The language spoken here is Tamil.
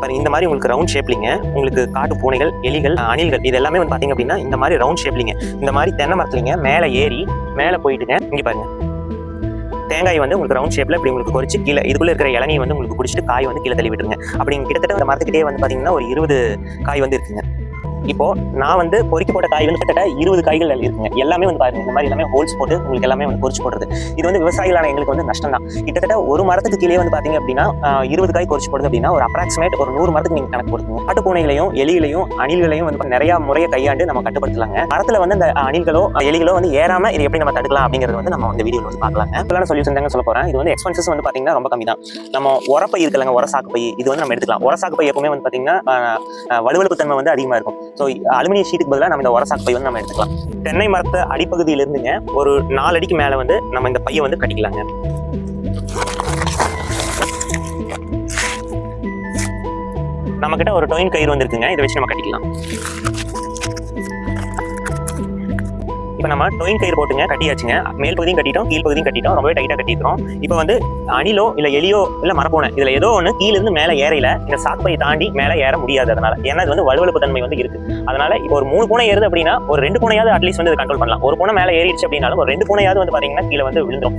பாருங்க இந்த மாதிரி உங்களுக்கு ரவுண்ட் ஷேப்லிங்க உங்களுக்கு காட்டு பூனைகள் எலிகள் அணில்கள் இது எல்லாமே வந்து பாத்தீங்க அப்படின்னா இந்த மாதிரி ரவுண்ட் ஷேப்லிங்க இந்த மாதிரி தென்னை மரத்துலிங்க மேலே ஏறி மேலே போயிட்டுங்க இங்க பாருங்க. தேங்காய் வந்து உங்களுக்கு ரவுண்ட் ஷேப்ல இப்படி உங்களுக்கு பொரிச்சு கீழே இதுக்குள்ள இருக்கிற இளநீ வந்து உங்களுக்கு குடிச்சிட்டு காய் வந்து கீழே தள்ளி விட்டுருங்க. அப்படி கிட்டத்தட்ட இந்த மரத்துக்கிட்டே வந்து பாத்தீங்கன்னா ஒரு இருபது காய் வந்து இருக்குங்க. இப்போ நான் வந்து பொறுக்கி போட்ட காய் வந்து கிட்டத்தட்ட இருபது காய்கள் இருக்குங்க. எல்லாமே வந்து பாருங்க இந்த மாதிரி எல்லாமே ஹோல்ஸ் போட்டு உங்களுக்கு எல்லாமே வந்து பொறிச்சு போடுறது. இது வந்து விவசாயிகளான எங்களுக்கு வந்து நஷ்டம் தான். கிட்டத்தட்ட ஒரு மரத்துக்கு கீழே வந்து பாத்தீங்க அப்படின்னா இருபது காய் பொறிச்சு போடுது அப்படின்னா ஒரு அப்ராக்சிமேட் ஒரு நூறு மரத்துக்கு நீங்க கணக்கு போடுங்க. காட்டு பூனைகளையும் எலிகளையும் அணில்களையும் வந்து நிறைய முறையை கையாண்டு நம்ம கட்டுப்படுத்தலாங்க. மரத்துல வந்து அந்த அணில்களோ எலிகளோ வந்து ஏறாம இது எப்படி நம்ம தடுக்கலாம் அப்படிங்கறது வந்து நம்ம வந்து வீடியோவில் வந்து பார்க்கலாங்க. இப்பெல்லாம் சொல்யூஷன் சொல்ல போறேன். இது வந்து எக்ஸ்பென்சஸ் வந்து பாத்தீங்கன்னா ரொம்ப கம்மி தான். நம்ம உரப்பை இருக்கலங்க உரசாக்கு பை இது வந்து நம்ம எடுத்துக்கலாம். உரசாக்கு பை எப்பவுமே வந்து பாத்தீங்கன்னா ஆஹ், வலுவழுப்பு தன்மை வந்து அதிகமா இருக்கும். ஸோ அலுமினியம் ஷீட்டுக்கு பதிலாக நம்ம இந்த உர பை வந்து நம்ம எடுத்துக்கலாம். தென்னை மரத்தை அடிப்பகுதியில இருந்துங்க ஒரு நாலு அடிக்கு மேல வந்து நம்ம இந்த பையை வந்து கட்டிக்கலாங்க. நம்மக்கிட்ட ஒரு டொயின் கயிறு வந்துருக்குங்க. இதை வச்சு நம்ம கட்டிக்கலாம். இப்போ நம்ம டொயின் கயிறு போட்டுங்க கட்டியாச்சுங்க. மேல் பகுதியும் கட்டிட்டோம் கீழ் பகுதியும் கட்டிட்டோம். ரொம்பவே டைட்டாக கட்டிக்கிறோம் இப்போ வந்து அணிலோ இல்லை எலியோ இல்லை மரப்போன இதில் ஏதோ ஒன்று கீழிருந்து மேலே ஏறையில இந்த சாக்குப்பையை தாண்டி மேலே ஏற முடியாது அதனால. ஏன்னா இது வந்து வலுவழுப்பு தன்மை வந்து இருக்கு. அதனால இப்போ ஒரு மூணு பூனை ஏறுது அப்படின்னா ஒரு ரெண்டு பூனையாவது அட்லீஸ்ட் வந்து கண்ட்ரோல் பண்ணலாம். ஒரு பூனை மேலே ஏறிடுச்சு அப்படின்னாலும் ஒரு ரெண்டு பூனையாவது வந்து பார்த்தீங்கன்னா கீழே வந்து விழுந்துரும்.